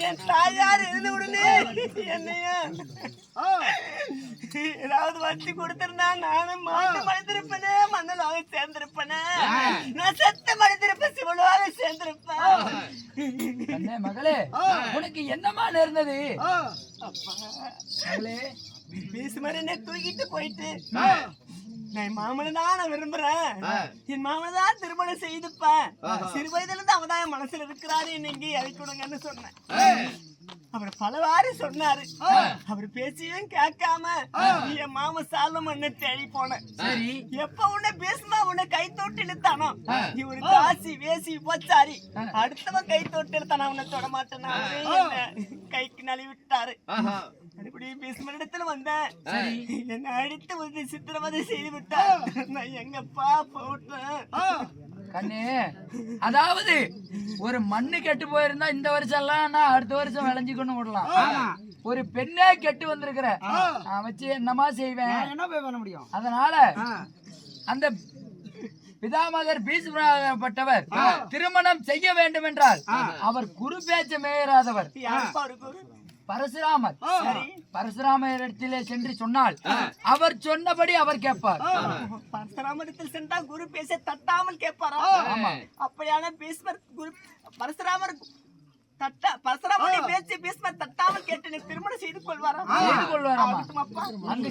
என் தாயார் இருந்து உடனே என்னையா ஏதாவது வச்சு கொடுத்திருந்தா நானும் மாட்டு மனிதிருப்பனே மண்ணலாக சேர்ந்திருப்பனே. நான் செத்த மனிதிருப்பேன் சிவனாக சேர்ந்திருப்பேன். மகளே உனக்கு என்னமா நேர்ந்தது? மகளே பீசுமர் என்னை தூக்கிட்டு போயிட்டு நான் மாமனை தான் நான் விரும்புறேன் என் மாமனை தான் திருமணம் செய்துப்பேன் சிறு வயதுல இருந்து அவதான் என் மனசுல இருக்கிறாரு என்னைக்கு இறக்கி விடுங்கன்னு சொன்னேன். அவர் பலவாறு சொன்னாரு. அவர் பேச்சையும் கேட்காம என் மாமன் சாலம் மண்ணை தேடி போனேன் சரி. எப்ப உன்னை பேசுமா உன்னை தொட்டு இழுத்தானோ? நீ ஒரு காசி வேசி போச்சாரி. அடுத்தவன் கை தொட்டு இழுத்தானா உன்னை தொட மாட்டேன் கைக்கு நழுவி விட்டாரு. மறுபடியும் பேசும் இடத்துல வந்தேன். என்னை அடித்து வந்து சித்திரவதை செய்து விட்டார். நான் எங்கப்பா போட்டேன்? கண்ணே அதாவது ஒரு மண்ணு கெட்டு போயிருந்தா இந்த வருஷம் எல்லாம் நான் அடுத்த வருஷம் விளைஞ்சு கொண்டு விடலாம் ஒரு பெண்ணே கெட்டு வந்திருக்கிற. நான் வச்சு என்னமா செய்வேன்? என்ன போய் பண்ண முடியும்? அதனால அந்த பிதாமகர் பீசுபட்டவர் திருமணம் செய்ய வேண்டும் என்றால் அவர் குரு பேச்ச மேயராதவர். பரசுராமர். பரசுராமர் இடத்திலே சென்று சொன்னால் அவர் சொன்னபடி அவர் கேட்பார். பரசுராமரிடத்தில் சென்றா குரு பேச தட்டாமல் கேட்பாரா? அப்படியான பீஸ்மர் குரு பரசுராமர் தட்ட பரசுராமருடைய பேச்சு பீஸ்மர் தட்டாமல் கேட்டு திருமணம் செய்து கொள்வாரா? செய்து அப்பா. அங்கு